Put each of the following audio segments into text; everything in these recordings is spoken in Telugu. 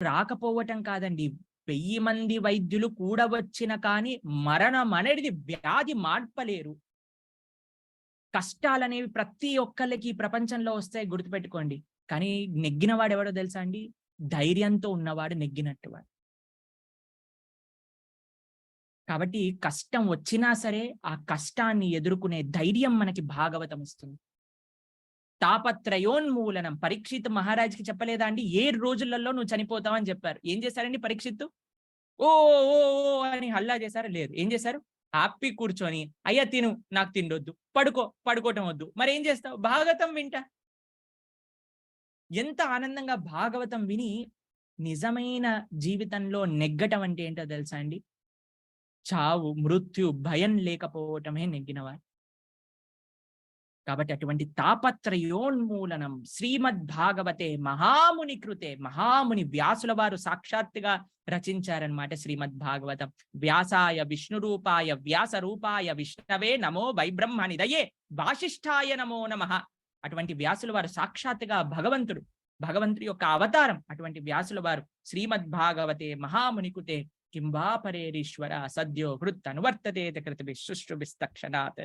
రాకపోవటం కాదండి. వెయ్యి మంది వైద్యులు కూడా వచ్చిన కానీ మరణం అనేది వ్యాధి మార్పలేరు. కష్టాలు అనేవి ప్రతి ఒక్కళ్ళకి ప్రపంచంలో వస్తాయి గుర్తుపెట్టుకోండి. కానీ నెగ్గిన వాడు ఎవడో తెలుసా అండి? ధైర్యంతో ఉన్నవాడు నెగ్గినట్టు వాడు. కాబట్టి కష్టం వచ్చినా సరే ఆ కష్టాన్ని ఎదుర్కొనే ధైర్యం మనకి భాగవతం ఇస్తుంది తాపత్రయోన్మూలనం. పరీక్షిత్ మహారాజ్కి చెప్పలేదా అండి? ఏ రోజులలో నువ్వు చనిపోతావని చెప్పారు. ఏం చేశారండి పరీక్షిత్తు? ఓ ఓ ఓ అని హల్లా చేశారు? లేదు. ఏం చేశారు? హ్యాపీ కూర్చొని అయ్యా తిను. నాకు తిండొద్దు. పడుకో. పడుకోవటం వద్దు. మరి ఏం చేస్తావు? భాగవతం వింటా. ఎంత ఆనందంగా భాగవతం విని నిజమైన జీవితంలో నెగ్గటం అంటే ఏంటో తెలుసా అండి? చావు మృత్యు భయం లేకపోవటమే నెగ్గినవారు. కాబట్టి అటువంటి తాపత్రయోన్మూలనం శ్రీమద్ భాగవతే మహాముని కృతే మహాముని వ్యాసుల వారు సాక్షాత్తుగా రచించారనమాట శ్రీమద్ భాగవతం వ్యాసాయ విష్ణు రూపాయ వ్యాస రూపాయ విష్ణవే నమో వైబ్రహ్మనిదయే వాసిష్ఠాయ నమో నమ. అటువంటి వ్యాసుల వారు సాక్షాత్తుగా భగవంతుడు భగవంతుడి యొక్క అవతారం అటువంటి వ్యాసుల వారు శ్రీమద్ భాగవతే మహామునికుతే కింబాపరేరీశ్వర సద్యో హృత్ అనువర్తతేత కృతి సుష్టుభిస్తక్షణాత్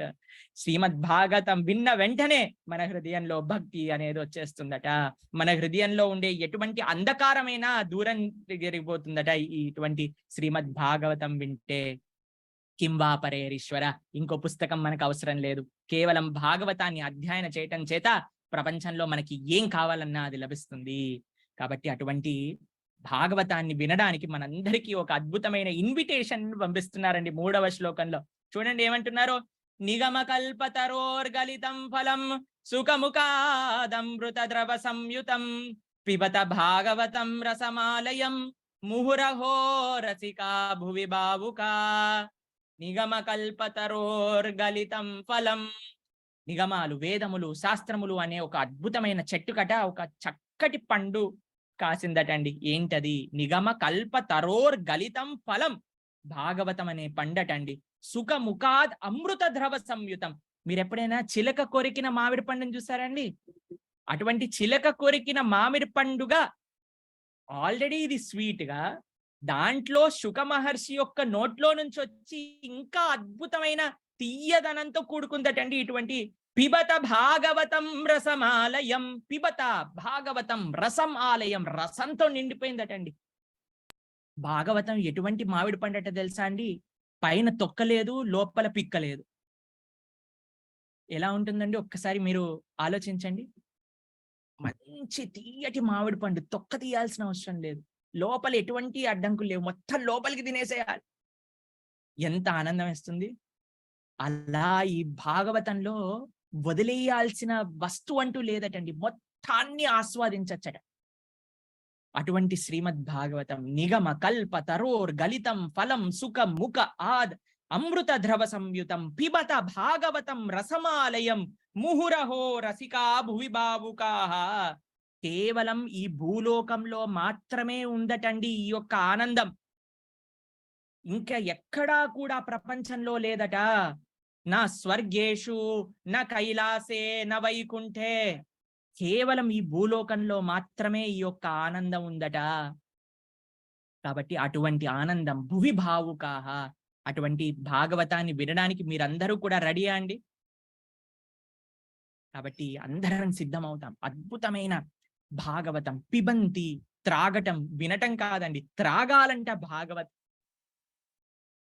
శ్రీమద్భాగతం విన్న వెంటనే మన హృదయంలో భక్తి అనేది వచ్చేస్తుందట మన హృదయంలో ఉండే ఎటువంటి అంధకారమైనా దూరం జరిగిపోతుందట ఈ ఇటువంటి శ్రీమద్ భాగవతం వింటే కింబాపరేరీశ్వర ఇంకో పుస్తకం మనకు అవసరం లేదు. కేవలం భాగవతాన్ని అధ్యయనం చేయటం చేత ప్రపంచంలో మనకి ఏం కావాలన్నా అది లభిస్తుంది. కాబట్టి అటువంటి భాగవతాన్ని వినడానికి మనందరికీ ఒక అద్భుతమైన ఇన్విటేషన్ పంపిస్తున్నారండి మూడవ శ్లోకంలో. చూడండి ఏమంటున్నారు? నిగమ కల్పతరోర్గలితం ఫలం సుఖముఖాదమృత ద్రవ సంయుతం పిబత భాగవతం రసమాలయం ముహురహో రసికా భువి బావుకా. నిగమ కల్పతరోర్గలితం ఫలం నిగమాలు వేదములు శాస్త్రములు అనే ఒక అద్భుతమైన చెట్టు కట ఒక చక్కటి పండు కాసిందటండి. ఏంటది? నిగమ కల్ప తరోర్ గలితం ఫలం. భాగవతం అనే పండటండి. సుఖముఖాద్ అమృత ద్రవ సంయుతం. మీరు ఎప్పుడైనా చిలక కొరికిన మామిడి పండుని చూసారండి? అటువంటి చిలక కొరికిన మామిడి పండుగ ఆల్రెడీ ఇది స్వీట్గా దాంట్లో శుక మహర్షి యొక్క నోట్లో నుంచి వచ్చి ఇంకా అద్భుతమైన తీయదనంతో కూడుకుందటండి ఇటువంటి పిబత భాగవతం రసమాలయం పిబత భాగవతం రసం ఆలయం రసంతో నిండిపోయిందటండి. భాగవతం ఎటువంటి మామిడి పండట తెలుసా అండి? పైన తొక్కలేదు లోపల పిక్కలేదు. ఎలా ఉంటుందండి? ఒక్కసారి మీరు ఆలోచించండి. మంచి తీయటి మామిడి పండు తొక్క తీయాల్సిన అవసరం లేదు. లోపల ఎటువంటి అడ్డంకులు లేవు. మొత్తం లోపలికి తినేసేయాలి. ఎంత ఆనందం వేస్తుంది. అలా ఈ భాగవతంలో వదిలేయాల్సిన వస్తువు అంటూ లేదటండి. మొత్తాన్ని ఆస్వాదించచ్చట. అటువంటి శ్రీమద్ భాగవతం నిగమ కల్ప తరోర్ గలితం ఫలం సుఖ ముఖ ఆద్ అమృత ద్రవ సంయుతం పిబత భాగవతం రసమాలయం ముహురహో రసికా భువి బావుకాహ కేవలం ఈ భూలోకంలో మాత్రమే ఉందటండి ఈ యొక్క ఆనందం. ఇంకా ఎక్కడా కూడా ప్రపంచంలో లేదట. నా స్వర్గేషు నా కైలాసే నా వైకుంఠే కేవలం ఈ భూలోకంలో మాత్రమే ఈ యొక్క ఆనందం ఉందట. కాబట్టి అటువంటి ఆనందం భువి భావుకాహ అటువంటి భాగవతాన్ని వినడానికి మీరందరూ కూడా రెడీ అండి? కాబట్టి అందరం సిద్ధమవుతాం. అద్భుతమైన భాగవతం పిబంతి త్రాగటం వినటం కాదండి. త్రాగాలంట భాగవత్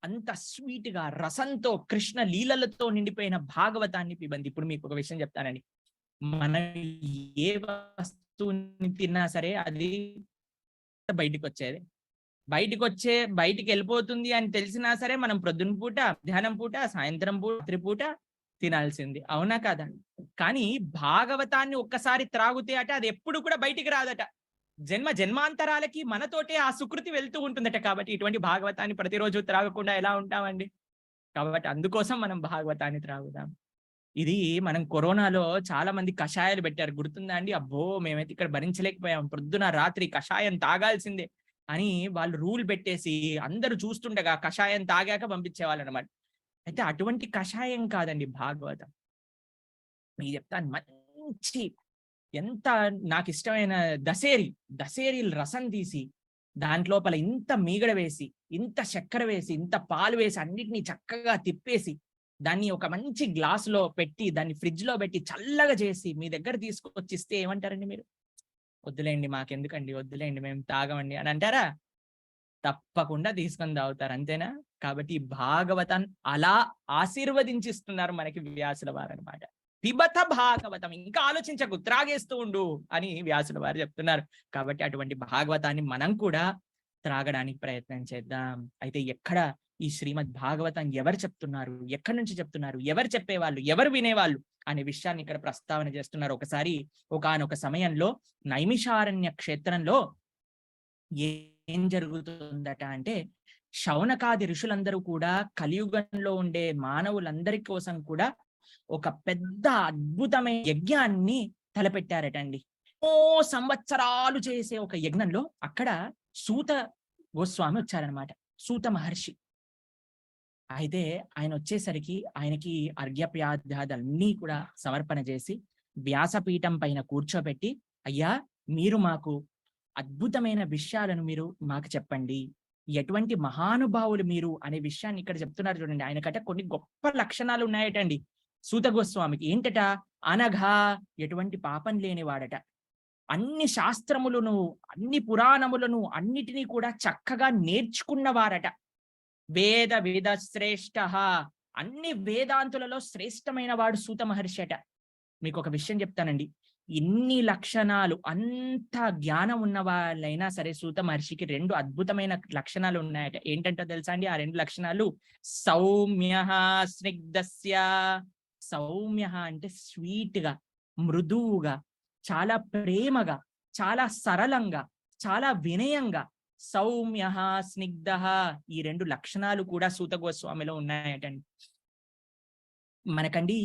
అంత స్వీట్గా రసంతో కృష్ణ లీలలతో నిండిపోయిన భాగవతాన్ని పిబంది. ఇప్పుడు మీకు ఒక విషయం చెప్తానండి. మనం ఏ వస్తువుని తిన్నా సరే అది బయటికి వచ్చేది బయటికి వచ్చే బయటికి వెళ్ళిపోతుంది అని తెలిసినా సరే మనం ప్రొద్దున పూట మధ్యాహ్నం పూట సాయంత్రం పూట రాత్రి పూట తినాల్సింది. అవునా కాదా? కానీ భాగవతాన్ని ఒక్కసారి త్రాగుతే అట అది ఎప్పుడు కూడా బయటికి రాదట. జన్మ జన్మాంతరాలకి మనతోటే ఆ సుకృతి వెళ్తూ ఉంటుందట కాబట్టి ఇటువంటి భాగవతాన్ని ప్రతిరోజు త్రాగకుండా ఎలా ఉంటామండి? కాబట్టి అందుకోసం మనం భాగవతాన్ని త్రాగుదాం. ఇది మనం కరోనాలో చాలా మంది కషాయాలు పెట్టారు. గుర్తుందా అండి? అబ్బో! మేమైతే ఇక్కడ భరించలేకపోయాం. పొద్దున రాత్రి కషాయం తాగాల్సిందే అని వాళ్ళు రూల్ పెట్టేసి అందరూ చూస్తుండగా కషాయం తాగాక పంపించేవాళ్ళు అనమాట అయితే అటువంటి కషాయం కాదండి భాగవతం. మీకు చెప్తాను. మంచి ఎంత నాకు ఇష్టమైన దసేరి దసేరి రసం తీసి దాంట్లోపల ఇంత మీగడ వేసి ఇంత చక్కెర వేసి ఇంత పాలు వేసి అన్నిటినీ చక్కగా తిప్పేసి దాన్ని ఒక మంచి గ్లాసులో పెట్టి దాన్ని ఫ్రిడ్జ్లో పెట్టి చల్లగా చేసి మీ దగ్గర తీసుకొచ్చి ఇస్తే ఏమంటారండి మీరు? వద్దులేండి మాకెందుకండి వద్దులేండి మేము తాగమండి అని అంటారా? తప్పకుండా తీసుకొని తాగుతారు అంతేనా? కాబట్టి ఈ భాగవతాన్ని అలా ఆశీర్వదించిస్తున్నారు మనకి వ్యాసుల వారు అనమాట పిబత భాగవతం. ఇంకా ఆలోచించకు త్రాగేస్తూ ఉండు అని వ్యాసుల వారు చెప్తున్నారు. కాబట్టి అటువంటి భాగవతాన్ని మనం కూడా త్రాగడానికి ప్రయత్నం చేద్దాం. అయితే ఎక్కడ ఈ శ్రీమద్ భాగవతం ఎవరు చెప్తున్నారు? ఎక్కడి నుంచి చెప్తున్నారు? ఎవరు చెప్పేవాళ్ళు? ఎవరు వినేవాళ్ళు? అనే విషయాన్ని ఇక్కడ ప్రస్తావన చేస్తున్నారు. ఒకసారి ఒకనొక సమయంలో నైమిషారణ్య క్షేత్రంలో ఏం జరుగుతుందట అంటే శౌనకాది ఋషులందరూ కూడా కలియుగంలో ఉండే మానవులందరి కోసం కూడా ఒక పెద్ద అద్భుతమైన యజ్ఞాన్ని తలపెట్టారట అండి ఓ సంవత్సరాలు చేసే ఒక యజ్ఞంలో అక్కడ సూత గోస్వామి వచ్చారనమాట సూత మహర్షి. అయితే ఆయన వచ్చేసరికి ఆయనకి అర్ఘ్యప్యాధ్యాదన్నీ కూడా సమర్పణ చేసి వ్యాసపీఠం పైన కూర్చోబెట్టి అయ్యా మీరు మాకు అద్భుతమైన విషయాలను మీరు మాకు చెప్పండి. ఎటువంటి మహానుభావులు మీరు? అనే విషయాన్ని ఇక్కడ చెప్తున్నారు చూడండి. ఆయనకంటే కొన్ని గొప్ప లక్షణాలు ఉన్నాయటండి. సూత గోస్వామికి ఏంటట? అనఘా ఎటువంటి పాపం లేనివాడట. అన్ని శాస్త్రములను అన్ని పురాణములను అన్నిటినీ కూడా చక్కగా నేర్చుకున్నవారట. వేద వేద శ్రేష్ట అన్ని వేదాంతులలో శ్రేష్టమైన వాడు సూత మహర్షి అట. మీకు ఒక విషయం చెప్తానండి. ఇన్ని లక్షణాలు అంత జ్ఞానం ఉన్న వాళ్ళైనా సరే సూత మహర్షికి రెండు అద్భుతమైన లక్షణాలు ఉన్నాయట. ఏంటంటో తెలుసా అండి? ఆ రెండు లక్షణాలు సౌమ్య స్నిగ్ధస్య. సౌమ్య అంటే స్వీట్గా మృదువుగా చాలా ప్రేమగా చాలా సరళంగా చాలా వినయంగా సౌమ్య స్నిగ్ధ ఈ రెండు లక్షణాలు కూడా సూత గోస్వామిలో ఉన్నాయటండి. మనకండి